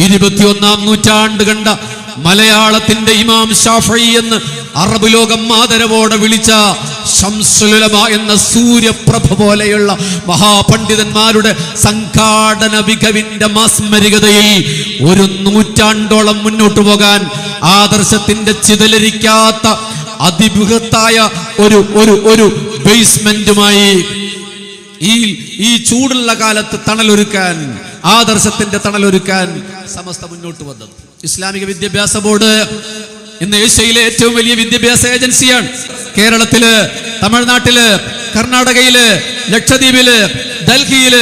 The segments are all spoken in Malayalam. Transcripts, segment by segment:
ഇരുപത്തിയൊന്നാം നൂറ്റാണ്ട് കണ്ട മലയാളത്തിന്റെ ഇമാം ഷാഫി എന്ന് അറബ് ലോകം മാതരവോടെ വിളിച്ച ശംസുലമ എന്ന സൂര്യപ്രഭ പോലെയുള്ള മഹാപണ്ഡിതന്മാരുടെ സംഘാടന മികവിന്റെ മാസ്മരികതയിൽ ഒരു നൂറ്റാണ്ടോളം മുന്നോട്ടു പോകാൻ ആദർശത്തിന്റെ ചിതലരിക്കാത്ത അതിബൃഹത്തായ ഒരു ഒരു ഒരു ബേസ്മെന്റുമായി ഈ ഈ ചൂടുള്ള കാലത്ത് തണലൊരുക്കാൻ ആദർശത്തിന്റെ തണലൊരുക്കാൻ സമസ്ത മുന്നോട്ട് വന്നത്. ഇസ്ലാമിക വിദ്യാഭ്യാസ ബോർഡ് ഇന്ന് ഏഷ്യയിലെ ഏറ്റവും വലിയ വിദ്യാഭ്യാസ ഏജൻസിയാണ്. കേരളത്തിൽ തമിഴ്നാട്ടിൽ കർണാടകയിൽ ലക്ഷദ്വീപിൽ ഡൽഹിയിൽ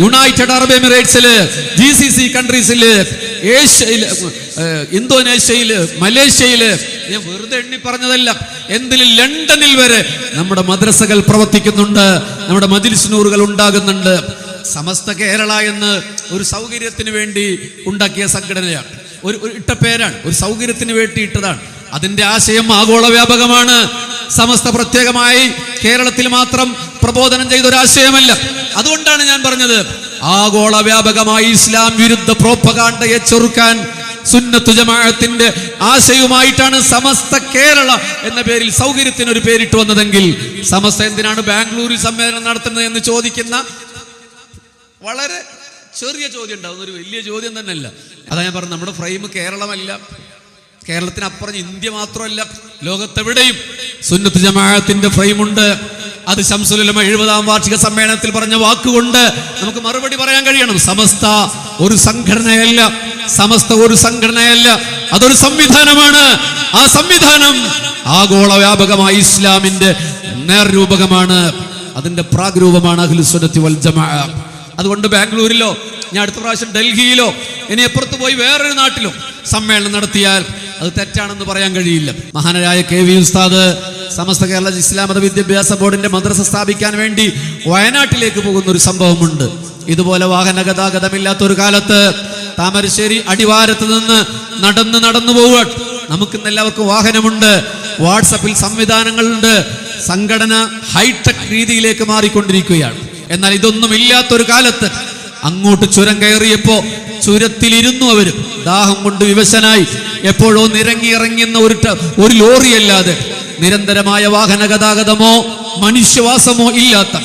യുണൈറ്റഡ് അറബ് എമിറേറ്റ്സിൽ ജി സി സി കൺട്രീസിൽ ഏഷ്യയിൽ ഇന്തോനേഷ്യയിൽ മലേഷ്യയിൽ ഞാൻ വെറുതെ എണ്ണി പറഞ്ഞതല്ല. എന്തിൽ ലണ്ടനിൽ വരെ നമ്മുടെ മദ്രസകൾ പ്രവർത്തിക്കുന്നുണ്ട് നമ്മുടെ മജിലിസ്നൂറുകൾ ഉണ്ടാകുന്നുണ്ട്. സമസ്ത കേരള എന്ന് ഒരു സൗകര്യത്തിന് വേണ്ടി ഉണ്ടാക്കിയ സംഘടനയാണ്. ഒരു ഇട്ട പേരാണ്. ഒരു സൗകര്യത്തിന് വേണ്ടി ഇട്ടതാണ്. അതിന്റെ ആശയം ആഗോള വ്യാപകമാണ് സമസ്ത പ്രത്യേകമായി കേരളത്തിൽ മാത്രം പ്രബോധനം ചെയ്ത ഒരു ആശയമല്ല അതുകൊണ്ടാണ് ഞാൻ പറഞ്ഞത് ആഗോള വ്യാപകമായി ഇസ്ലാം വിരുദ്ധ പ്രോപ്പകാണ്ടയെ ചെറുക്കാൻ സുന്നത്തു ജമാഅത്തിന്റെ ആശയവുമായിട്ടാണ് സമസ്ത കേരള എന്ന പേരിൽ സൗകര്യത്തിന് ഒരു പേരിട്ട് വന്നതെങ്കിൽ സമസ്ത എന്തിനാണ് ബാംഗ്ലൂരിൽ സമ്മേളനം നടത്തുന്നത് എന്ന് ചോദിക്കുന്ന വളരെ ചെറിയ ചോദ്യം ഉണ്ടാവും. ഒരു വലിയ ചോദ്യം തന്നെ അല്ല അതാ ഞാൻ പറഞ്ഞു നമ്മുടെ ഫ്രെയിം കേരളമല്ല. കേരളത്തിനപ്പുറം ഇന്ത്യ മാത്രമല്ല ലോകത്തെവിടെയും സുന്നത്ത് ജമാഅത്തിന്റെ ഫ്രെയിമുണ്ട് അത് ശംസുലമ എഴുപതാം വാർഷിക സമ്മേളനത്തിൽ പറഞ്ഞ വാക്കുകൊണ്ട് നമുക്ക് മറുപടി പറയാൻ കഴിയണം. സമസ്ത ഒരു സംഘടനയല്ല. സമസ്ത ഒരു സംഘടനയല്ല. അതൊരു സംവിധാനമാണ്. ആ സംവിധാനം ആഗോള വ്യാപകമായ ഇസ്ലാമിന്റെ നേർരൂപകമാണ്. അതിന്റെ പ്രാഗ്രൂപമാണ് അഖിലുസുന്നത്തി വൽ ജമാ അതുകൊണ്ട് ബാംഗ്ലൂരിലോ ഞാൻ അടുത്ത പ്രാവശ്യം ഡൽഹിയിലോ ഇനി എപ്പുറത്ത് പോയി വേറൊരു നാട്ടിലും സമ്മേളനം നടത്തിയാൽ അത് തെറ്റാണെന്ന് പറയാൻ കഴിയില്ല. മഹാനരായ കെ വി ഉസ്താദ് സമസ്ത കേരള ഇസ്ലാം മത വിദ്യാഭ്യാസ ബോർഡിന്റെ മദ്രസ സ്ഥാപിക്കാൻ വേണ്ടി വയനാട്ടിലേക്ക് പോകുന്ന ഒരു സംഭവമുണ്ട്. ഇതുപോലെ വാഹന ഗതാഗതമില്ലാത്ത ഒരു കാലത്ത് താമരശ്ശേരി അടിവാരത്ത് നിന്ന് നടന്ന് നടന്നു പോവുക. നമുക്കിന്ന് എല്ലാവർക്കും വാഹനമുണ്ട്. വാട്സപ്പിൽ സംവിധാനങ്ങളുണ്ട്. സംഘടന ഹൈടെക് രീതിയിലേക്ക് മാറിക്കൊണ്ടിരിക്കുകയാണ്. എന്നാൽ ഇതൊന്നും ഇല്ലാത്തൊരു കാലത്ത് അങ്ങോട്ട് ചുരം കയറിയപ്പോ ചുരത്തിലിരുന്നു അവർ. ദാഹം കൊണ്ട് വിവശനായി. എപ്പോഴോ നിരങ്ങി ഇറങ്ങുന്ന ഒരു ഒരു ലോറിയല്ലാതെ നിരന്തരമായ വാഹന ഗതാഗതമോ മനുഷ്യവാസമോ ഇല്ലാത്ത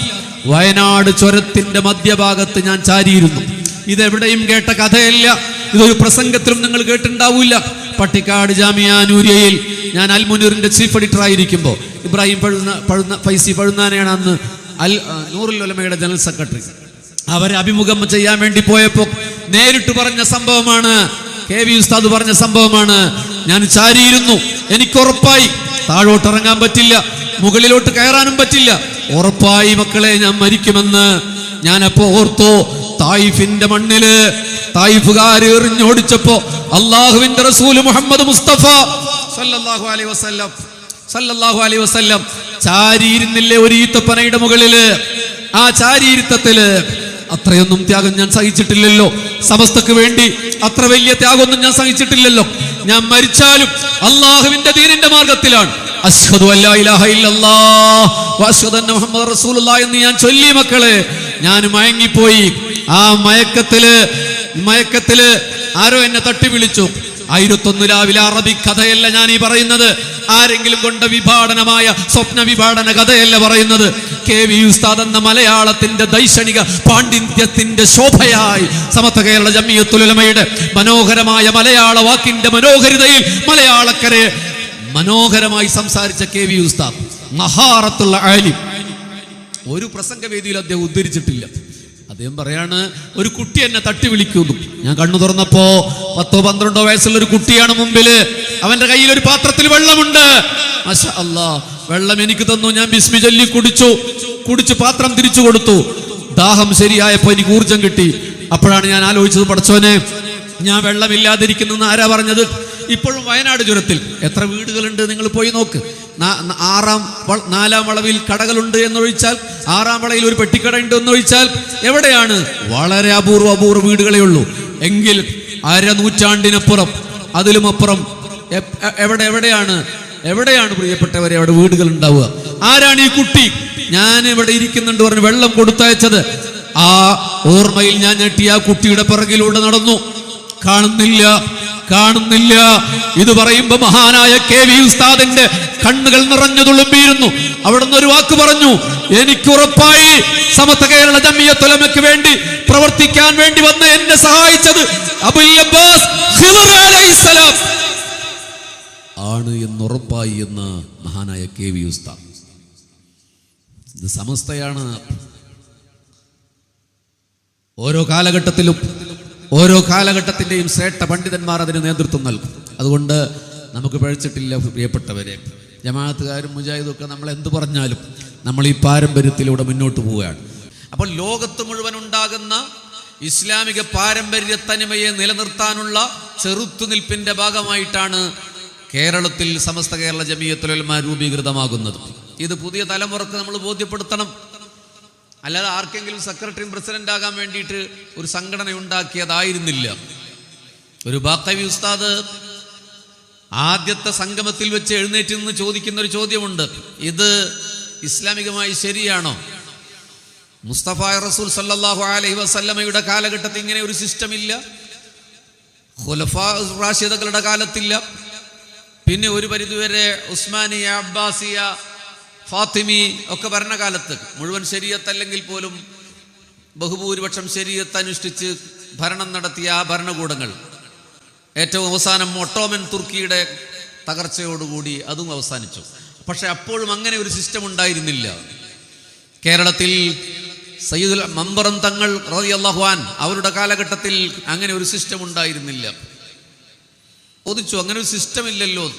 വയനാട് ചുരത്തിന്റെ മധ്യഭാഗത്ത് ഞാൻ ചാരിയിരുന്നു. ഇതെവിടെയും കേട്ട കഥയല്ല. ഇതൊരു പ്രസംഗത്തിലും നിങ്ങൾ കേട്ടിട്ടുണ്ടാവില്ല. പട്ടിക്കാട് ജാമിയാനൂര്യയിൽ ഞാൻ അൽമുനീറിന്റെ ചീഫ് എഡിറ്റർ ആയിരിക്കുമ്പോൾ ഇബ്രാഹിം പഴുന്ന പഴുന്ന ഫൈസി പഴുന്നാനെയാണ് അന്ന് അൽ ജനറൽ സെക്രട്ടറി. അവരെ അഭിമുഖം ചെയ്യാൻ വേണ്ടി പോയപ്പോ നേരിട്ട് പറഞ്ഞ സംഭവമാണ് കെ വി ഉസ്താദ് പറഞ്ഞ സംഭവമാണ്. ഞാൻ ചാരിയിരുന്നു. എനിക്ക് ഉറപ്പായി. താഴോട്ട് ഇറങ്ങാൻ പറ്റില്ല. മുകളിലോട്ട് കയറാനും പറ്റില്ല. ഉറപ്പായി മക്കളെ ഞാൻ മരിക്കുമെന്ന് ഞാൻ അപ്പോ ഓർത്തു തായിഫിന്റെ മണ്ണിൽ തായിഫുകാർ എറിഞ്ഞോടിച്ചപ്പോ അള്ളാഹുവിന്റെ റസൂൽ മുഹമ്മദ് മുസ്തഫ സല്ലല്ലാഹു അലൈഹി വസല്ലം സല്ലല്ലാഹു അലൈഹി വസല്ലം ചാരിയിരുന്നില്ലേ ഒരു ഈത്തപ്പനയുടെ മുകളിൽ? ആ ചാരിയിരുത്തത്തിൽ അത്രയൊന്നും ത്യാഗം ഞാൻ സഹിച്ചിട്ടില്ലല്ലോ. സമസ്തക്ക് വേണ്ടി അത്ര വലിയ ത്യാഗമൊന്നും ഞാൻ സഹിച്ചിട്ടില്ലല്ലോ. ഞാൻ മരിച്ചാലും അള്ളാഹുവിന്റെ ദീനിന്റെ മാർഗത്തിലാണ്. എന്ന് ഞാൻ ചൊല്ലി മക്കളെ ഞാൻ മയങ്ങിപ്പോയി. ആ മയക്കത്തിൽ മയക്കത്തിൽ ആരോ എന്നെ തട്ടി വിളിച്ചു ആയിരത്തൊന്ന് രാവിലെ അറബി കഥയല്ല ഞാൻ ഈ പറയുന്നത്. ആരെങ്കിലും കൊണ്ട വിഭാടനമായ സ്വപ്ന വിഭാടന കഥയല്ല പറയുന്നത്. കെ വി ഉസ്താദ് എന്ന മലയാളത്തിന്റെ ദൈക്ഷണിക പാണ്ഡിത്യത്തിന്റെ ശോഭയായി സമത്വ കേരള ജമിയത്തുലമയുടെ മനോഹരമായ മലയാള വാക്കിന്റെ മനോഹരിതയിൽ മലയാളക്കരെ മനോഹരമായി സംസാരിച്ച കെ വി ഉസ്താദ്. മഹാറത്തുള്ള ആലിം ഒരു പ്രസംഗവേദിയിൽ അദ്ദേഹം ഉദ്ധരിച്ചിട്ടില്ല. അദ്ദേഹം പറയാണ് ഒരു കുട്ടി എന്നെ തട്ടി വിളിക്കുന്നു. ഞാൻ കണ്ണു തുറന്നപ്പോ പത്തോ പന്ത്രണ്ടോ വയസ്സുള്ള ഒരു കുട്ടിയാണ് മുമ്പിൽ അവന്റെ കയ്യിൽ ഒരു പാത്രത്തിൽ വെള്ളമുണ്ട്. അല്ലാ വെള്ളം എനിക്ക് തന്നു. ഞാൻ ബിസ്മി ചൊല്ലി കുടിച്ചു. കുടിച്ച് പാത്രം തിരിച്ചു കൊടുത്തു. ദാഹം ശരിയായപ്പോ എനിക്ക് ഊർജം കിട്ടി. അപ്പോഴാണ് ഞാൻ ആലോചിച്ചത് പഠിച്ചോനെ ഞാൻ വെള്ളമില്ലാതിരിക്കുന്നെന്ന് ആരാ പറഞ്ഞത്? ഇപ്പോഴും വയനാട് ചുരത്തിൽ. എത്ര വീടുകളുണ്ട്? നിങ്ങൾ പോയി നോക്ക്. ആറാം നാലാം വളവിൽ കടകളുണ്ട് എന്നൊഴിച്ചാൽ ആറാം വളയിൽ ഒരു പെട്ടിക്കട ഉണ്ട് എന്നൊഴിച്ചാൽ എവിടെയാണ്? വളരെ അപൂർവ അപൂർവ വീടുകളേ ഉള്ളൂ. എങ്കിൽ അര നൂറ്റാണ്ടിനപ്പുറം അതിലും അപ്പുറം എവിടെ എവിടെയാണ്? എവിടെയാണ് പ്രിയപ്പെട്ടവരെ അവിടെ വീടുകൾ ഉണ്ടാവുക? ആരാണ് ഈ കുട്ടി? ഞാൻ ഇവിടെ ഇരിക്കുന്നുണ്ട് പറഞ്ഞ് വെള്ളം കൊടുത്തയച്ചത്. ആ ഓർമ്മയിൽ ഞാൻ ഞെട്ടി ആ കുട്ടിയുടെ പിറകിലൂടെ നടന്നു. കാണുന്നില്ല. കാണുന്നില്ല. ഇത് പറയുമ്പോ മഹാനായ കെ വി ഉസ്താദിന്റെ കണ്ണുകൾ നിറഞ്ഞു തുളുമ്പിയിരുന്നു. അവിടുന്ന് ഒരു വാക്ക് പറഞ്ഞു എനിക്ക് ഉറപ്പായി സമത്വ കേരള ജമിയത്തുലമയ്ക്ക് വേണ്ടി പ്രവർത്തിക്കാൻ വേണ്ടി വന്ന് എന്നെ സഹായിച്ചത് അബുൽ അബ്ബാസ് ആണ് എന്നുറപ്പായി എന്ന് മഹാനായ കെ വി ഉസ്താദ് സമസ്തയാണ്. ഓരോ കാലഘട്ടത്തിലും ഓരോ കാലഘട്ടത്തിന്റെയും ശ്രേഷ്ഠ പണ്ഡിതന്മാർ അതിന് നേതൃത്വം നൽകും. അതുകൊണ്ട് നമുക്ക് പഴിച്ചിട്ടില്ല പ്രിയപ്പെട്ടവരെ. ജമാഅത്തുകാരും മുജാഹിദും ഒക്കെ നമ്മൾ എന്ത് പറഞ്ഞാലും നമ്മൾ ഈ പാരമ്പര്യത്തിലൂടെ മുന്നോട്ട് പോവുകയാണ്. അപ്പോൾ ലോകത്ത് മുഴുവൻ ഉണ്ടാകുന്ന ഇസ്ലാമിക പാരമ്പര്യ തനിമയെ നിലനിർത്താനുള്ള ചെറുത്തുനിൽപ്പിന്റെ ഭാഗമായിട്ടാണ് കേരളത്തിൽ സമസ്ത കേരള ജമീയത്തുലന്മാർ രൂപീകൃതമാകുന്നത്. ഇത് പുതിയ തലമുറയ്ക്ക് നമ്മൾ ബോധ്യപ്പെടുത്തണം. അല്ലാതെ ആർക്കെങ്കിലും സെക്രട്ടറിയും പ്രസിഡന്റ് ആകാൻ വേണ്ടിയിട്ട് ഒരു സംഘടന ഉണ്ടാക്കിയതായിരുന്നില്ല ഒരു ബാക്കവി ഉസ്താദ് ആദ്യത്തെ സംഗമത്തിൽ വെച്ച് എഴുന്നേറ്റ് നിന്ന് ചോദിക്കുന്ന ഒരു ചോദ്യമുണ്ട്. ഇത് ഇസ്ലാമികമായി ശരിയാണോ? മുസ്തഫ റസൂൽ സല്ലാഹു അലൈഹി വസല്ലമയുടെ കാലഘട്ടത്തിൽ ഇങ്ങനെ ഒരു സിസ്റ്റം ഇല്ല ഖുലഫ റാഷിദകളുടെ കാലത്തില്ല. പിന്നെ ഒരു പരിധിവരെ ഉസ്മാനിയ അബ്ബാസിയ ഫാത്തിമി ഒക്കെ ഭരണകാലത്ത് മുഴുവൻ ശരീരത്തല്ലെങ്കിൽ പോലും ബഹുഭൂരിപക്ഷം ശരീരത്ത് അനുഷ്ഠിച്ച് ഭരണം നടത്തിയ ആ ഭരണകൂടങ്ങൾ. ഏറ്റവും അവസാനം ഒട്ടോമൻ തുർക്കിയുടെ തകർച്ചയോടുകൂടി അതും അവസാനിച്ചു. പക്ഷെ അപ്പോഴും അങ്ങനെ ഒരു സിസ്റ്റം ഉണ്ടായിരുന്നില്ല. കേരളത്തിൽ സയ്യിദുൽ മമ്പറം തങ്ങൾ റതി അള്ളഹ്വാൻ അവരുടെ കാലഘട്ടത്തിൽ അങ്ങനെ ഒരു സിസ്റ്റം ഉണ്ടായിരുന്നില്ല. ഒതിച്ചു അങ്ങനെ ഒരു സിസ്റ്റം ഇല്ലല്ലോ.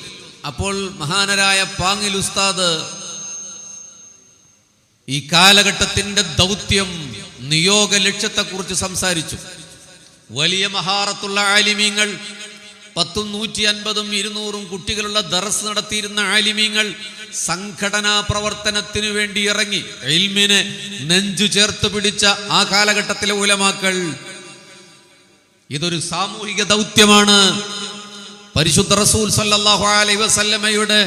അപ്പോൾ മഹാനരായ പാങ്ങിൽ ഉസ്താദ് ഈ കാലഘട്ടത്തിന്റെ ദൗത്യം നിയോഗ ലക്ഷ്യത്തെക്കുറിച്ച് സംസാരിച്ചു. വലിയ മഹാറത്തുള്ള ആലിമീങ്ങൾ പത്തും നൂറ്റി അൻപതും ഇരുന്നൂറും കുട്ടികളുള്ള ദറസ് നടത്തിയിരുന്ന ആലിമീങ്ങൾ സംഘടനാ പ്രവർത്തനത്തിനു വേണ്ടി ഇറങ്ങി. എൽമിനെ നെഞ്ചു ചേർത്ത് പിടിച്ച ആ കാലഘട്ടത്തിലെ ഉലമാക്കൾ ഇതൊരു സാമൂഹിക ദൗത്യമാണ്. പരിശുദ്ധ റസൂൽ സല്ലാഹു അലൈഹി വസല്ലമയുടെ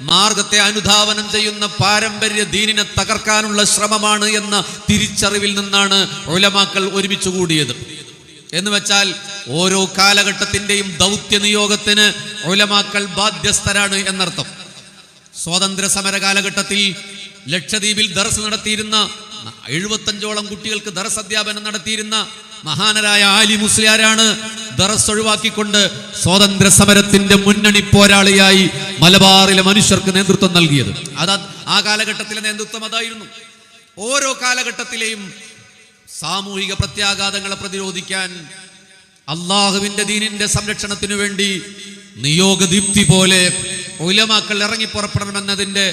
മാർഗത്തെ അനുധാവനം ചെയ്യുന്ന പാരമ്പര്യ ദീനിനെ തകർക്കാനുള്ള ശ്രമമാണ് എന്ന തിരിച്ചറിവിൽ നിന്നാണ് ഒലമാക്കൾ ഒരുമിച്ച് കൂടിയത്. എന്ന് വെച്ചാൽ ഓരോ കാലഘട്ടത്തിന്റെയും ദൗത്യ നിയോഗത്തിന് ഒലമാക്കൾ ബാധ്യസ്ഥരാണ് എന്നർത്ഥം. സ്വാതന്ത്ര്യ സമര കാലഘട്ടത്തിൽ ലക്ഷദ്വീപിൽ ദർസ് നടത്തിയിരുന്ന എഴുപത്തഞ്ചോളം കുട്ടികൾക്ക് ദർസ് അധ്യാപനം നടത്തിയിരുന്ന മഹാനരായ ആലി മുസ്ലിയാരാണ് ദറസ് ഒഴിവാക്കിക്കൊണ്ട് സ്വാതന്ത്ര്യ സമരത്തിന്റെ മുന്നണി പോരാളിയായി മലബാറിലെ മനുഷ്യർക്ക് നേതൃത്വം നൽകിയത്. അത് ആ കാലഘട്ടത്തിലെ നേതൃത്വം അതായിരുന്നു. ഓരോ കാലഘട്ടത്തിലെയും സാമൂഹിക പ്രത്യാഘാതങ്ങളെ പ്രതിരോധിക്കാൻ അള്ളാഹുവിന്റെ ദീനിന്റെ സംരക്ഷണത്തിനു വേണ്ടി നിയോഗദീപ്തി പോലെ ഉലമാക്കൾ ഇറങ്ങി പുറപ്പെടണമെന്നതിന്റെ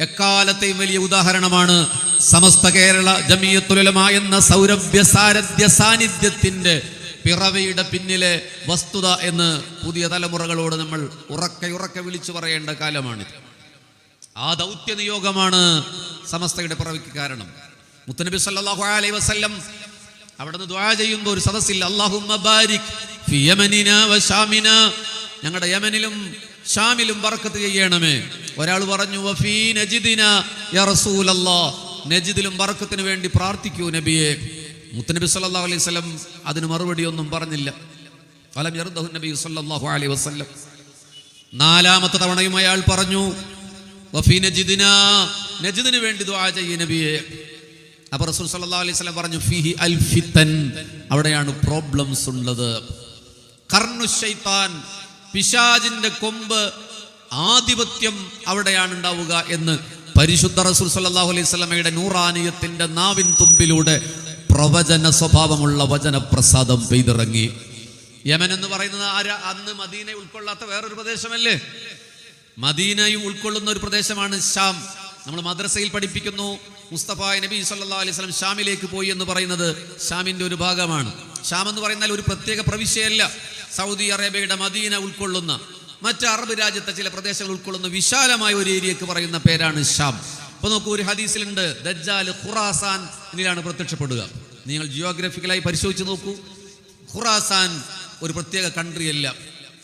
എക്കാലത്തെയും വലിയ ഉദാഹരണമാണ് സമസ്ത കേരള ജമീയത്തുലമായ എന്ന സൗരഭ്യ സാരഥ്യ സാന്നിധ്യത്തിന്റെ പിറവിയുടെ പിന്നിലെ വസ്തുത എന്ന് പുതിയ തലമുറകളോട് നമ്മൾ ഉറക്കെ ഉറക്കെ വിളിച്ചു പറയേണ്ട കാലമാണിത്. ആ ദൗത്യ നിയോഗമാണ് സമസ്തയുടെ പിറവിക്ക് കാരണം. മുത്തനബി സല്ലാഹു അലൈ വസ്ല്ലം അവിടുന്ന് ദ്വാ ചെയ്യുമ്പോൾ ഒരു സദസ്സിൽ യമനിന ഞങ്ങളുടെ യമനിലും ഷാമിലും ബർക്കത്ത് ചെയ്യണമേ. ഒരാൾ പറഞ്ഞു നജിദിലും വറക്കത്തിനു വേണ്ടി പ്രാർത്ഥിക്കൂ നബിയെ. മുത്തനബി സല്ലാ അലൈഹി വസല്ലം അതിന് മറുപടി ഒന്നും പറഞ്ഞില്ല. ഫലം യർദഹു നബി സല്ലാഹു അലൈഹി വസല്ലം. നാലാമത്തെ തവണയും അയാൾ പറഞ്ഞു വഫി നജിദിന നജിദിന് വേണ്ടി ദുആ ചെയ്യ നബിയെ. അപ്പൊ റസൂൽ സല്ലല്ലാഹു അലൈഹി വസല്ലം പറഞ്ഞു ഫീഹി അൽ ഫിത്തൻ അവിടെയാണ് പ്രോബ്ലംസ് ഉള്ളത്. കർണു ശൈത്താൻ പിശാജിന്റെ കൊമ്പ് ആധിപത്യം അവിടെയാണ് ഉണ്ടാവുക എന്ന് പരിശുദ്ധ റസൂൽ സല്ലാഹു അലൈഹി സ്വലമയുടെ നൂറാനിയത്തിന്റെ നാവിൻ തുമ്പിലൂടെ പ്രവചന സ്വഭാവമുള്ള വചനപ്രസാദം പെയ്തിറങ്ങി. യമൻ എന്ന് പറയുന്നത് ആരാ? അന്ന് മദീനെ ഉൾക്കൊള്ളാത്ത വേറൊരു പ്രദേശമല്ലേ? മദീനയും ഉൾക്കൊള്ളുന്ന ഒരു പ്രദേശമാണ് ഷാം. നമ്മൾ മദ്രസയിൽ പഠിപ്പിക്കുന്നു. മുസ്തഫ നബി സല്ലാ അലൈഹി സ്വലം ഷാമിലേക്ക് പോയി എന്ന് പറയുന്നത് ഷാമിന്റെ ഒരു ഭാഗമാണ്. ഷാം എന്ന് പറയുന്നാൽ ഒരു പ്രത്യേക പ്രവിശ്യയല്ല. സൗദി അറേബ്യയുടെ മദീന ഉൾക്കൊള്ളുന്ന മറ്റ് അറബ് രാജ്യത്തെ ചില പ്രദേശങ്ങൾ ഉൾക്കൊള്ളുന്ന വിശാലമായ ഒരു ഏരിയക്ക് പറയുന്ന പേരാണ് ഷാം. അപ്പൊ നോക്കൂ ഒരു ഹദീസിലുണ്ട് ദജ്ജാൽ ഖുറാസാൻ എന്നിലാണ് പ്രത്യക്ഷപ്പെടുക. നിങ്ങൾ ജിയോഗ്രഫിക്കലായി പരിശോധിച്ച് നോക്കൂ. ഖുറാസാൻ ഒരു പ്രത്യേക കൺട്രി അല്ല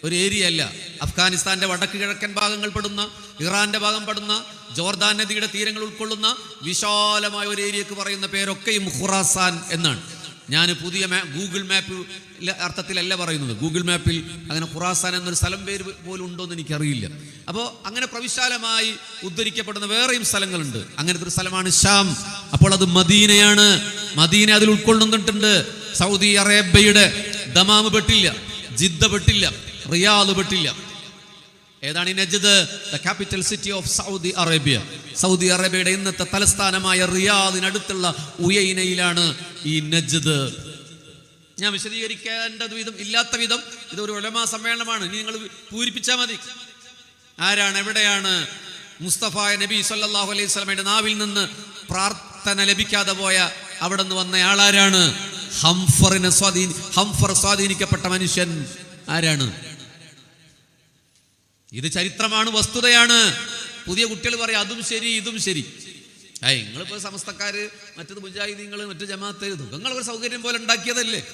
ഒരു ഏരിയ അല്ല. അഫ്ഗാനിസ്ഥാന്റെ വടക്ക് കിഴക്കൻ ഭാഗങ്ങൾ പെടുന്ന ഇറാന്റെ ഭാഗം പെടുന്ന ജോർദാൻ നദിയുടെ തീരങ്ങൾ ഉൾക്കൊള്ളുന്ന വിശാലമായ ഒരു ഏരിയക്ക് പറയുന്ന പേരൊക്കെയും ഖുറാസാൻ എന്നാണ്. ഞാൻ പുതിയ മാ ഗൂഗിൾ മാപ്പ് അർത്ഥത്തിലല്ല പറയുന്നത്. ഗൂഗിൾ മാപ്പിൽ അങ്ങനെ ഖുറാസാൻ എന്നൊരു സ്ഥലം പേര് പോലും ഉണ്ടോ എന്ന് എനിക്കറിയില്ല. അപ്പോൾ അങ്ങനെ പ്രവിശാലമായി ഉദ്ധരിക്കപ്പെടുന്ന വേറെയും സ്ഥലങ്ങളുണ്ട്. അങ്ങനത്തെ ഒരു സ്ഥലമാണ് ഷാം. അപ്പോൾ അത് മദീനയാണ്. മദീന അതിൽ ഉൾക്കൊള്ളുന്നിട്ടുണ്ട് സൗദി അറേബ്യയുടെ ദമാമ് പെട്ടില്ല ജിദ്ദ പെട്ടില്ല റിയാദ് പെട്ടില്ല. ഏതാണ് ഈ Najd? The capital city of Saudi Arabia Saudi അറേബ്യയുടെ ഇന്നത്തെ തലസ്ഥാനമായ റിയാദിനടുത്തുള്ള ഉയനയിലാണ് ഈ നജ്ദ്. ഞാൻ വിശദീകരിക്കേണ്ടത് വിധം ഇല്ലാത്ത വിധം ഇതൊരു ഒലമാ സമ്മേളനമാണ്. ഇനി നിങ്ങൾ പൂരിപ്പിച്ചാൽ മതി. ആരാണ്? എവിടെയാണ്? മുസ്തഫ നബി സല്ലാഹു അലൈഹി സ്വലമയുടെ നാവിൽ നിന്ന് പ്രാർത്ഥന ലഭിക്കാതെ പോയ അവിടെ നിന്ന് വന്ന ആളാരാണ്? ഹംഫറിനെ സ്വാധീനി ഹംഫർ സ്വാധീനിക്കപ്പെട്ട മനുഷ്യൻ ആരാണ്? ഇത് ചരിത്രമാണ് വസ്തുതയാണ്. പുതിയ കുട്ടികൾ പറയും അതും ശരി ഇതും ശരി. ഏ നിങ്ങളിപ്പോൾ സമസ്തക്കാര് മറ്റത് മുജാഹിദീങ്ങൾ മറ്റു ജമാഅത്ത് നിങ്ങൾ ഒരു സൗകര്യം പോലെ ഉണ്ടാക്കിയതല്ലേ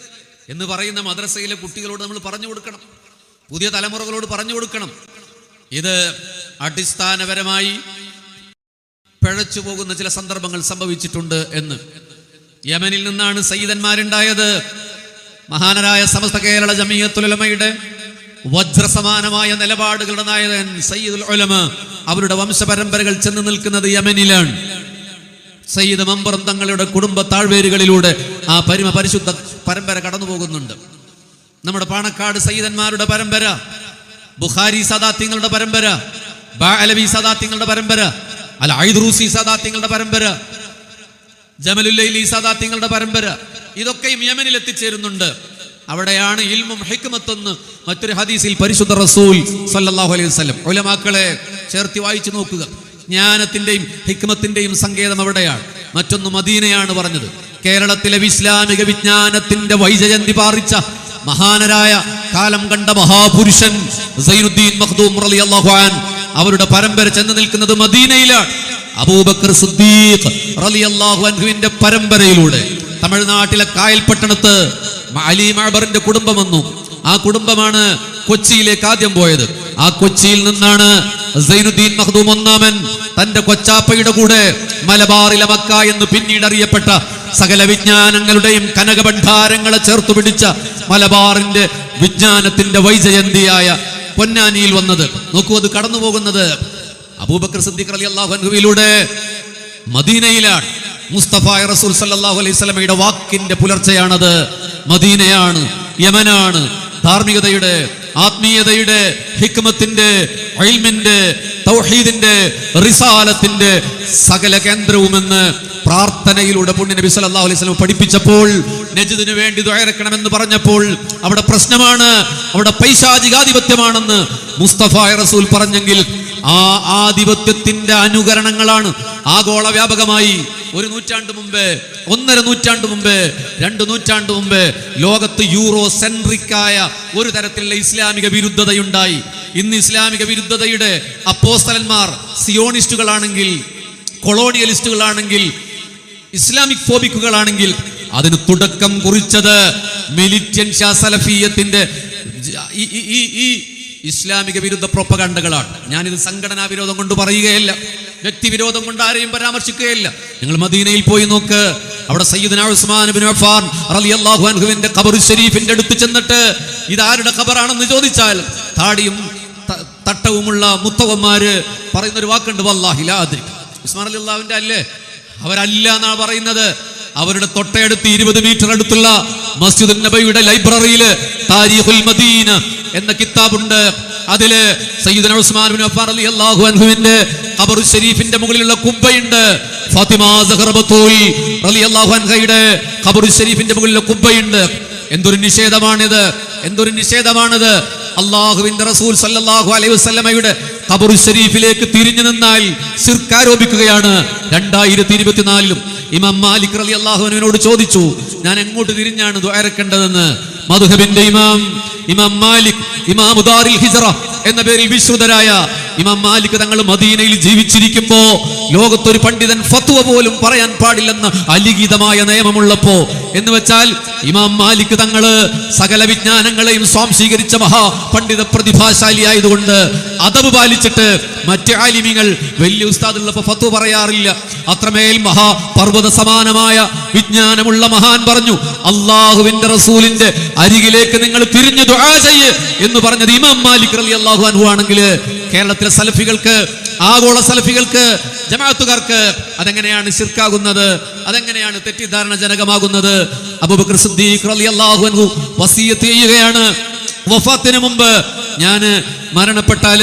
എന്ന് പറയുന്ന മദ്രസയിലെ കുട്ടികളോട് നമ്മൾ പറഞ്ഞു കൊടുക്കണം. പുതിയ തലമുറകളോട് പറഞ്ഞു കൊടുക്കണം. ഇത് അടിസ്ഥാനപരമായി പിഴച്ചു പോകുന്ന ചില സന്ദർഭങ്ങൾ സംഭവിച്ചിട്ടുണ്ട് എന്ന്. യമനിൽ നിന്നാണ് സയ്യിദന്മാരുണ്ടായത്. മഹാനരായ സമസ്ത കേരള ജമീയത്തുലമയുടെ വജ്രസമാനമായ നിലപാടുകളുടെ നായകൻ സയ്യിദുൽ ഉലമ അവരുടെ വംശപരമ്പരകൾ ചെന്ന് നിൽക്കുന്നത് യമനിലാണ്. സയ്യിദ് മമ്പറും തങ്ങളുടെ കുടുംബ താഴ്വേരുകളിലൂടെ ആ പരിമ പരിശുദ്ധ പരമ്പര കടന്നു പോകുന്നുണ്ട് നമ്മുടെ പാണക്കാട് സയ്യിദന്മാരുടെ പരമ്പര ബുഖാരി സദാത്യങ്ങളുടെ പരമ്പര ബാലവി സദാത്യങ്ങളുടെ പരമ്പര അല്ല ഐദ്രൂസി സദാത്യങ്ങളുടെ പരമ്പര ജമലുല്ലൈലി സദാത്യങ്ങളുടെ പരമ്പര ഇതൊക്കെയും യമനിൽ എത്തിച്ചേരുന്നുണ്ട്. അവിടെയാണ് ഇൽമും ഹിക്മത്തെന്ന് മറ്റൊരു ഹദീസിൽ പരിശുദ്ധ റസൂൽ സല്ലാഹു അലൈഹി വസല്ലം ഒലമാക്കളെ ചേർത്തി വായിച്ചു നോക്കുക. ജ്ഞാനത്തിന്റെയും ഹിക്മത്തിന്റെയും സങ്കേതം അവിടെയാണ് മറ്റൊന്ന് മദീനയാണ് പറഞ്ഞത്. കേരളത്തിലെ ഇസ്ലാമിക വിജ്ഞാനത്തിന്റെ വൈജയന്തി പാറിച്ച മഹാനരായ കാലം കണ്ട മഹാപുരുഷൻ സൈനുദ്ദീൻ അവരുടെ പരമ്പര ചെന്ന് നിൽക്കുന്നത് മദീനയിലാണ്. അബൂബക്കർ സിദ്ദീഖ് റളിയല്ലാഹു അൻഹുവിന്റെ പരമ്പരയിലൂടെ. തമിഴ്നാട്ടിലെ കായൽപട്ടണത്ത് അലി മാബറിന്റെ കുടുംബം വന്നു. ആ കുടുംബമാണ് കൊച്ചിയിലേക്ക് ആദ്യം പോയത്. ആ കൊച്ചിയിൽ നിന്നാണ് സൈനുദ്ദീൻ മഹദൂം ഒന്നാമൻ തന്റെ കൊച്ചാപ്പയുടെ കൂടെ മലബാറിലെ മക്ക എന്ന് പിന്നീട് അറിയപ്പെട്ട സകല വിജ്ഞാനങ്ങളുടെയും കനകഭണ്ഡാരങ്ങളെ ചേർത്തു പിടിച്ച മലബാറിന്റെ വിജ്ഞാനത്തിന്റെ വൈജയന്തിയായ പൊന്നാനിയിൽ വന്നത്. നോക്കൂ അത് കടന്നു പോകുന്നത്. അബൂബക്കർ സിദ്ദീഖ് അലി അള്ളാഹു മദീനയിലാണ്. മുസ്തഫ റസൂൽ സല്ലാഹു അലൈഹി സ്വലമയുടെ വാക്കിന്റെ പുലർച്ചയാണത്. മദീനയാണ് യമനാണ് ധാർമ്മികതയുടെ ആത്മീയതയുടെ ഹിക്മത്തിന്റെ ഇൽമിന്റെ തൗഹീദിന്റെ റിസാലത്തിന്റെ സകല കേന്ദ്രവുമെന്ന് പ്രാർത്ഥനയിലൂടെ പുണ്യ നബി സല്ലല്ലാഹു അലൈഹി വസല്ലം പഠിപ്പിച്ചപ്പോൾ നജിദിനു വേണ്ടി ദുആയിറക്കണമെന്ന് പറഞ്ഞപ്പോൾ അവിടെ പ്രശ്നമാണ് അവിടെ പൈശാചികാധിപത്യമാണെന്ന് മുസ്തഫ റസൂൽ പറഞ്ഞെങ്കിൽ ആ ആധിപത്യത്തിന്റെ അനുകരണങ്ങളാണ് ആഗോള വ്യാപകമായി ഒരു നൂറ്റാണ്ട് മുമ്പ് ഒന്നര നൂറ്റാണ്ട് മുമ്പ് രണ്ട് നൂറ്റാണ്ട് മുമ്പ് ലോകത്ത് യൂറോ സെൻട്രിക്കായ ഒരു തരത്തിലുള്ള ഇസ്ലാമിക വിരുദ്ധതയുണ്ടായി. ഇന്ന് ഇസ്ലാമിക വിരുദ്ധതയുടെ അപ്പോസ്തലന്മാർ സിയോണിസ്റ്റുകളാണെങ്കിൽ കൊളോണിയലിസ്റ്റുകളാണെങ്കിൽ ഇസ്ലാമിക് ഫോബിക്കുകളാണെങ്കിൽ അതിന് തുടക്കം കുറിച്ചത് മിലിറ്റൻ സലഫീയത്തിന്റെ ഈ ഈ- ഈ ഈ ഇസ്ലാമിക വിരുദ്ധ പ്രൊപ്പകണ്ടകളാണ്. ഞാനിത് സംഘടനാ വിരോധം കൊണ്ട് പറയുകയല്ല. വ്യക്തിവിരോധം കൊണ്ട് ആരെയും പരാമർശിക്കുകയില്ല. നിങ്ങൾ മദീനയിൽ പോയി നോക്ക്. അവിടെ സയ്യിദ്ന ഉസ്മാൻ ബിൻ റളിയല്ലാഹു ഷരീഫിന്റെ അടുത്ത് ചെന്നിട്ട് ഇതാരുടെ ഖബറാണെന്ന് ചോദിച്ചാൽ താടിയും തട്ടവുമുള്ള മുത്തവന്മാര് പറയുന്ന ഒരു വാക്കുണ്ട് വല്ലാഹി ലാ ഉസ്മാൻ അലി അള്ളാഹുവിന്റെ അല്ലേ? അവരല്ല എന്നാണ് പറയുന്നത്. അവരുടെ തൊട്ടടുത്ത് ഇരുപത് മീറ്റർ അടുത്തുള്ള മസ്ജിദ് നബിയുടെ ലൈബ്രറിയിൽ താരിഖുൽ മദീന എന്ന കിതാബുണ്ട്. അതിൽ സയ്യിദന ഉസ്മാൻ ബിൻ അൻഹുവിന്റെ മുകളിലുള്ള കുബ്ബയുണ്ട്. ഫാത്തിമ സഹറ ബത്തൂൽ റളിയല്ലാഹു അൻഹയുടെ മുകളിലുള്ള കുബ്ബയുണ്ട്. എന്തൊരു നിഷേധമാണിത്? എന്തൊരു നിഷേധമാണിത്? അള്ളാഹുവിന്റെ റസൂൽ സല്ലല്ലാഹു അലൈഹി വസല്ലമയുടെ ഖബർ ഷരീഫിലേക്ക് തിരിഞ്ഞു നിന്നാൽ സിർക്കാരോപിക്കുകയാണ് രണ്ടായിരത്തി ഇരുപത്തിനാലിലും ഇമാം മാലിക് റലി അള്ളാഹുവിനോട് ചോദിച്ചു ഞാൻ എങ്ങോട്ട് തിരിഞ്ഞാണ് ദ്വാരക്കേണ്ടതെന്ന് മധുഹബിന്റെ ഇമാം ഇമാം മാലിക് ഇമാം ഉദാറിൽ ഹിജറ എന്ന പേരിൽ വിശ്രുതരായ ഇമാം മാലിക് തങ്ങൾ മദീനയിൽ ജീവിച്ചിരിക്കുമ്പോ ലോകത്തൊരു പണ്ഡിതൻ ഫത്വ പോലും പറയാൻ പാടില്ലെന്ന് അലിഖിതമായ നിയമമുള്ളപ്പോ. എന്ന് വെച്ചാൽ ഇമാം മാലിക് തങ്ങൾ സകല വിജ്ഞാനങ്ങളെയും സ്വാംശീകരിച്ച മഹാ പണ്ഡിത പ്രതിഭാശാലി ആയതുകൊണ്ട് അതവ് പാലിച്ചിട്ട് മറ്റ് ആലിമികൾ വലിയ ഉസ്താദുള്ളപ്പോ ഫത്വ പറയാറില്ല. അത്രമേൽ മഹാ പർവത സമാനമായ വിജ്ഞാനമുള്ള മഹാൻ പറഞ്ഞു അള്ളാഹുവിന്റെ റസൂലിന്റെ അരികിലേക്ക് നിങ്ങൾ തിരിഞ്ഞു ദുആ ചെയ്യ് എന്ന് പറഞ്ഞത് ഇമാം മാലിക് റളിയല്ലാഹു അൻഹു ആണെങ്കിൽ കേരളത്തിലെ സലഫികൾക്ക് ആഗോള സലഫികൾക്ക് ജമാഅത്തുകാർക്ക് അതെങ്ങനെയാണ് ശിർക്കാകുന്നത്? അതെങ്ങനെയാണ് തെറ്റിദ്ധാരണ ജനകമാകുന്നത് അബൂബക്കർ സിദ്ദീഖ് റളിയല്ലാഹു അൻഹു വസീയത്ത് ചെയ്യുകയാണ്. വഫാത്തിന് മുമ്പ് ഞാൻ മരണപ്പെട്ടാൽ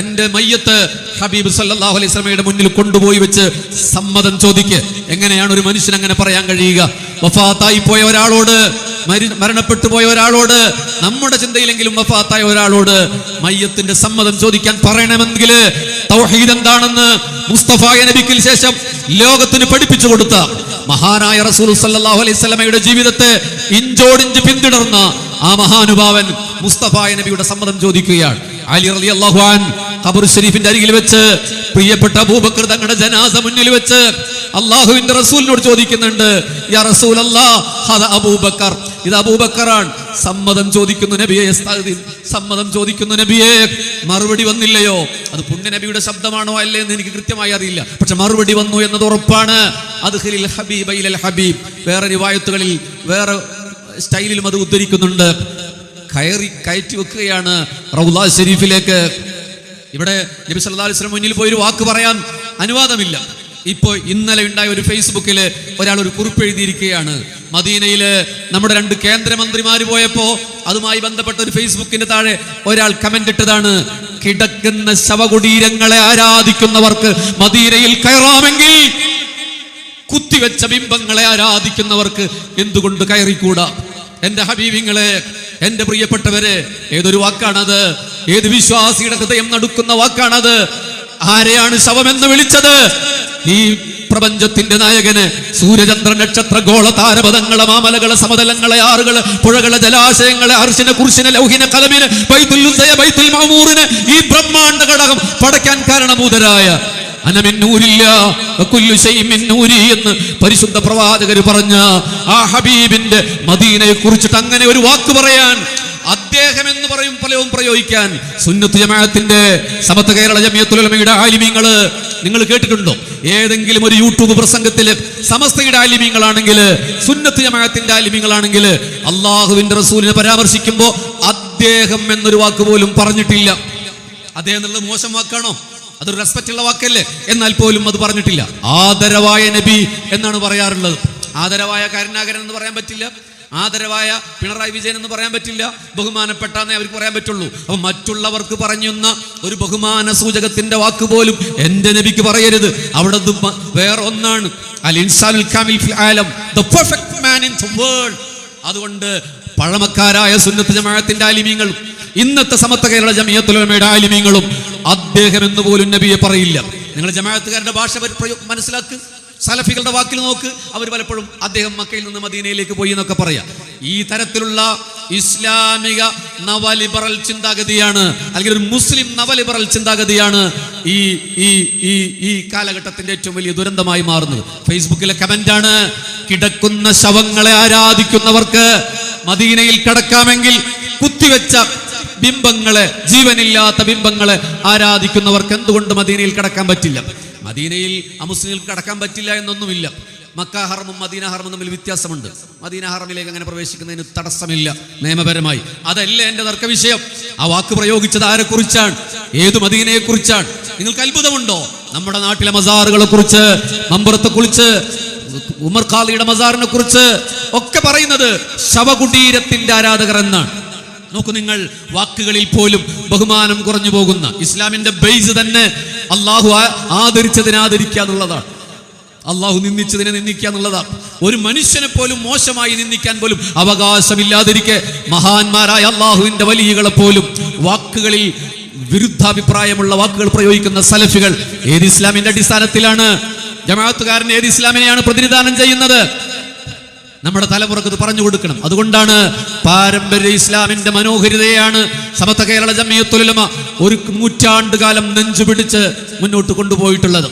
എന്റെ മയ്യത്ത് ഹബീബ് സല്ലല്ലാഹു അലൈഹി സ്വലമയുടെ മുന്നിൽ കൊണ്ടുപോയി വെച്ച് സമ്മതം ചോദിക്ക്. എങ്ങനെയാണ് ഒരു മനുഷ്യൻ അങ്ങനെ പറയാൻ കഴിയുക? വഫാത്തായി പോയ ഒരാളോട് മരണപ്പെട്ടു പോയ ഒരാളോട് നമ്മുടെ ചിന്തയിലെങ്കിലും വഫാത്തായ ഒരാളോട് മയ്യത്തിന്റെ സമ്മതം ചോദിക്കാൻ പറയണമെങ്കിൽ തൗഹീദ് എന്താണെന്ന് മുസ്തഫ നബിക്ക് ശേഷം ലോകത്തിന് പഠിപ്പിച്ചു കൊടുത്ത മഹാനായ റസൂൽ സല്ലാഹു അലൈഹി ജീവിതത്തെ ഇഞ്ചോടിഞ്ച് പിന്തുടർന്ന ആ മഹാനുഭാവൻ മുസ്തഫായ നബിയുടെ സമ്മതം ചോദിക്കുകയാണ്. അലി റലി അള്ളാഹുവാൻ ഖബർ ഷരീഫിന്റെ അരികിൽ വെച്ച് പ്രിയപ്പെട്ട അബൂബക്കർ തങ്ങളുടെ ജനാസ മുന്നിൽ വെച്ച് അള്ളാഹുവിന്റെ റസൂലിനോട് ചോദിക്കുന്നുണ്ട് യാ അബൂബക്കർ. ഇത് അബൂബക്കറാണ്. സമ്മതം ചോദിക്കുന്നു നബിയെ. സമ്മതം ചോദിക്കുന്നു നബിയെ. മറുപടി വന്നില്ലയോ? അത് പുണ്യ നബിയുടെ ശബ്ദമാണോ അല്ലേ എന്ന് എനിക്ക് കൃത്യമായി അറിയില്ല. പക്ഷെ മറുപടി വന്നു എന്നത് ഉറപ്പാണ്. അത് ഹബീബ്. വേറെ റിവായത്തുകളിൽ വേറെ സ്റ്റൈലിലും അത് ഉദ്ധരിക്കുന്നുണ്ട്. കയറി കയറ്റി വെക്കുകയാണ് റൗലാ ഷെരീഫിലേക്ക്. ഇവിടെ നബി സല്ലാ അലിസ്ലം മുന്നിൽ പോയി ഒരു വാക്ക് പറയാൻ അനുവാദമില്ല. ഇപ്പോൾ ഇന്നലെ ഉണ്ടായ ഒരു ഫേസ്ബുക്കിൽ ഒരാൾ ഒരു കുറിപ്പ് എഴുതിയിരിക്കുകയാണ്. മദീനയിൽ നമ്മുടെ രണ്ട് കേന്ദ്രമന്ത്രിമാർ പോയപ്പോ അതുമായി ബന്ധപ്പെട്ട ഒരു ഫേസ്ബുക്കിന്റെ താഴെ ഒരാൾ കമന്റ് ഇട്ടതാണ്. കിടക്കുന്ന ശവകുടീരങ്ങളെ ആരാധിക്കുന്നവർക്ക് മദീനയിൽ കയറാമെങ്കിൽ കുത്തിവെച്ച ബിംബങ്ങളെ ആരാധിക്കുന്നവർക്ക് എന്തുകൊണ്ട് കയറിക്കൂടാ? എന്റെ ഹബീബിങ്ങളെ എന്റെ പ്രിയപ്പെട്ടവര് ഏതൊരു വാക്കാണത്? ഏത് വിശ്വാസിയുടെ ഹൃദയം നടുക്കുന്ന വാക്കാണത്? ആരെയാണ് ശവമെന്ന് വിളിച്ചത്? ഈ പ്രപഞ്ചത്തിന്റെ നായകന് സൂര്യചന്ദ്ര നക്ഷത്ര ഗോള താരപഥങ്ങളെ മാമലകളെ സമതലങ്ങളെ ആറുകളെ പുഴകളെ ജലാശയങ്ങളെ അർശിനെ കുർശിനെ ലൗഹിനെ കലമിന് ബൈത്തുൽ ബൈത്തുൽ മാമൂറിന് ഈ ബ്രഹ്മാണ്ഡ ഘടകം പടയ്ക്കാൻ കാരണഭൂതരായ എന്ന് പരിശുദ്ധ പ്രവാചകർ പറഞ്ഞ ആ ഹബീബിന്റെ മദീനയെ കുറിച്ചിട്ട് അങ്ങനെ ഒരു വാക്ക് പറയാൻ അദ്ദേഹം എന്ന് പറയും പലവും പ്രയോഗിക്കാൻ. സുന്നത്ത് ജമാഅത്തിന്റെ സമത്ത് കേരള ജമിയത്തുലമയുടെ ആലിമീങ്ങൾ നിങ്ങൾ കേട്ടിട്ടുണ്ടോ? ഏതെങ്കിലും ഒരു യൂട്യൂബ് പ്രസംഗത്തിൽ സമസ്തയുടെ ആലിമീങ്ങളാണെങ്കിൽ സുന്നത്ത് ജമാഅത്തിന്റെ ആലിമീങ്ങളാണെങ്കിൽ അള്ളാഹുവിന്റെ റസൂലിനെ പരാമർശിക്കുമ്പോൾ അദ്ദേഹം എന്നൊരു വാക്ക് പോലും പറഞ്ഞിട്ടില്ല. അദ്ദേഹം എന്നുള്ളത് മോശം വാക്കാണോ? അതൊരു റെസ്പെക്റ്റ് ഉള്ള വാക്കല്ലേ? എന്നാൽ പോലും അത് പറഞ്ഞിട്ടില്ല. ആദരവായ നബി എന്നാണ് പറയാറുള്ളത്. ആദരവായ കരുണാകരൻ എന്ന് പറയാൻ പറ്റില്ല. ആദരവായ പിണറായി വിജയൻ എന്ന് പറയാൻ പറ്റില്ല. ബഹുമാനപ്പെട്ട എന്നേ അവർക്ക് പറയാൻ പറ്റുള്ളൂ. അപ്പൊ മറ്റുള്ളവർക്ക് പറഞ്ഞുന്ന ഒരു ബഹുമാന സൂചകത്തിന്റെ വാക്ക് പോലും എന്റെ നബിക്ക് പറയരുത്. അവിടെ വേറെ ഒന്നാണ്. അതുകൊണ്ട് പഴമക്കാരായ സുന്നത്ത് ജമാഅത്തിന്റെ ആലിമീങ്ങളും ഇന്നത്തെ സമത്വ കേരള ജമിയത്തുലമയുടെ ആലിമീങ്ങളും അദ്ദേഹം എന്ന് പോലും നബിയെ പറയില്ല. നിങ്ങൾ ജമാഅത്തുകാരുടെ ഭാഷ മനസ്സിലാക്ക്. സലഫികളുടെ വാക്കിൽ നോക്ക്. അവർ പലപ്പോഴും അദ്ദേഹം മക്കയിൽ നിന്ന് മദീനയിലേക്ക് പോയി എന്നൊക്കെ പറയാം. ഈ തരത്തിലുള്ള ഇസ്ലാമിക നവലിബറൽ ചിന്താഗതിയാണ് അല്ലെങ്കിൽ ഒരു മുസ്ലിം നവലിബറൽ ചിന്താഗതിയാണ് ഈ ഈ ഈ ഈ കാലഘട്ടത്തിന്റെ ഏറ്റവും വലിയ ദുരന്തമായി മാറുന്നത്. ഫേസ്ബുക്കിലെ കമന്റാണ് കിടക്കുന്ന ശവങ്ങളെ ആരാധിക്കുന്നവർക്ക് മദീനയിൽ കിടക്കാമെങ്കിൽ കുത്തിവെച്ച ബിംബങ്ങളെ ജീവനില്ലാത്ത ബിംബങ്ങളെ ആരാധിക്കുന്നവർക്ക് എന്തുകൊണ്ട് മദീനയിൽ കടക്കാൻ പറ്റില്ല? മദീനയിൽ അമുസ്ലിങ്ങൾക്ക് കടക്കാൻ പറ്റില്ല എന്നൊന്നുമില്ല. മക്ക ഹറമും മദീന ഹറമും തമ്മിൽ വ്യത്യാസമുണ്ട്. മദീന ഹറമിലേക്ക് അങ്ങനെ പ്രവേശിക്കുന്നതിന് തടസ്സമില്ല നിയമപരമായി. അതല്ല എന്റെ തർക്ക വിഷയം ആ വാക്ക് പ്രയോഗിച്ചത് ആരെക്കുറിച്ചാണ്? ഏത് മദീനയെ കുറിച്ചാണ് നിങ്ങൾക്ക് അത്ഭുതമുണ്ടോ? നമ്മുടെ നാട്ടിലെ മസാറുകളെ കുറിച്ച് മമ്പുറത്തെ കുറിച്ച് ഉമർ ഖാലിയുടെ മസാറിനെ കുറിച്ച് ഒക്കെ പറയുന്നത് ശവകുടീരത്തിന്റെ ആരാധകർ എന്നാണ്. നോക്കൂ നിങ്ങൾ വാക്കുകളിൽ പോലും ബഹുമാനം കുറഞ്ഞു പോകുന്ന ഇസ്ലാമിന്റെ ബേസ് തന്നെ അള്ളാഹു ആദരിച്ചതിനെ ആദരിക്കുക എന്നുള്ളതാണ്. അള്ളാഹു നിന്ദിച്ചതിനെ നിന്ദിക്കുക എന്നുള്ളതാണ്. ഒരു മനുഷ്യനെ പോലും മോശമായി നിന്ദിക്കാൻ പോലും അവകാശമില്ലാതിരിക്കെ മഹാന്മാരായ അള്ളാഹുവിന്റെ വലിയകളെ പോലും വാക്കുകളിൽ വിരുദ്ധാഭിപ്രായമുള്ള വാക്കുകൾ പ്രയോഗിക്കുന്ന സലഫികൾ ഏത് ഇസ്ലാമിന്റെ അടിസ്ഥാനത്തിലാണ്? ജമാഅത്തുകാരൻ ഏത് ഇസ്ലാമിനെയാണ് പ്രതിനിധാനം ചെയ്യുന്നത്? നമ്മുടെ തലമുറയ്ക്ക് ഇത് പറഞ്ഞു കൊടുക്കണം. അതുകൊണ്ടാണ് പാരമ്പര്യ ഇസ്ലാമിന്റെ മനോഹരിതയാണ് സമത്ത കേരള ജമിയത്തുലമ ഒരു നൂറ്റാണ്ടുകാലം നെഞ്ചു പിടിച്ച് മുന്നോട്ട് കൊണ്ടുപോയിട്ടുള്ളത്.